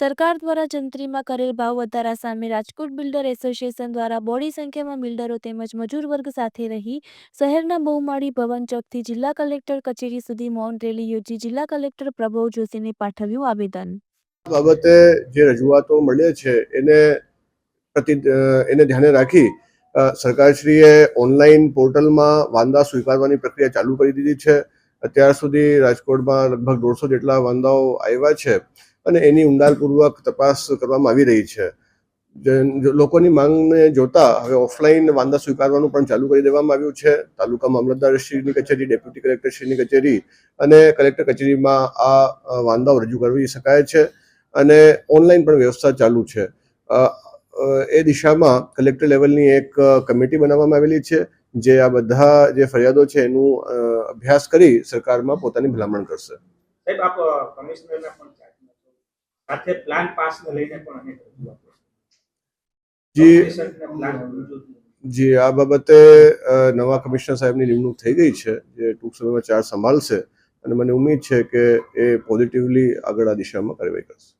સરકાર દ્વારા જંત્રીમાં કરેલ ભાવ વધારા સામે રાજકોટ બિલ્ડર એસોસિએશન દ્વારા બોડી સંખ્યામાં બિલ્ડરો તેમજ મજૂર વર્ગ સાથે રહી શહેરના બહુમાળી ભવન ચોકથી જિલ્લા કલેક્ટર કચેરી સુધી મૌન રેલી યોજી જિલ્લા કલેક્ટર પ્રભવ જોશીને પાઠવ્યું આવેદન. બાબતે જે રજૂઆતો મળે છે એને પ્રતિ એને ધ્યાને રાખી સરકારશ્રીએ ઓનલાઈન પોર્ટલમાં વાંદા સ્વીકારવાની પ્રક્રિયા ચાલુ કરી દીધી છે. અત્યાર સુધી રાજકોટમાં લગભગ દોઢસો જેટલા વાંદાઓ આવ્યા છે. અને એની ઊંડાણપૂર્વક તપાસ કરવામાં આવી રહી છે. લોકોની માંગને જોતા હવે ઓફલાઈન વાંદા સ્વીકારવાનું પણ ચાલુ કરી દેવામાં આવ્યું છે. તાલુકા મામલતદારશ્રીની કચેરી, ડેપ્યુટી કલેક્ટરશ્રીની કચેરી અને કલેક્ટર કચેરીમાં આ વાંદાઓ રજૂ કરી શકાય છે અને ઓનલાઈન પણ વ્યવસ્થા ચાલુ છે. એ દિશામાં કલેક્ટર લેવલની એક કમિટી બનાવવામાં આવેલી છે જે આ બધા જે ફરિયાદો છે એનું અભ્યાસ કરી સરકારમાં પોતાની ભલામણ કરશે. સાહેબ, આપ કમિશનરને પણ સાથે પ્લાન પાસને લઈને પણ અમે રજૂઆતો જી. આ બાબતે નવા કમિશનર સાહેબની નિમણૂક થઈ ગઈ છે જે ટૂંક સમયમાં ચાર્જ સંભાળશે અને મને ઉમેદ છે કે એ પોઝિટિવલી આગળ આ દિશામાં કાર્યવાહી કરશે.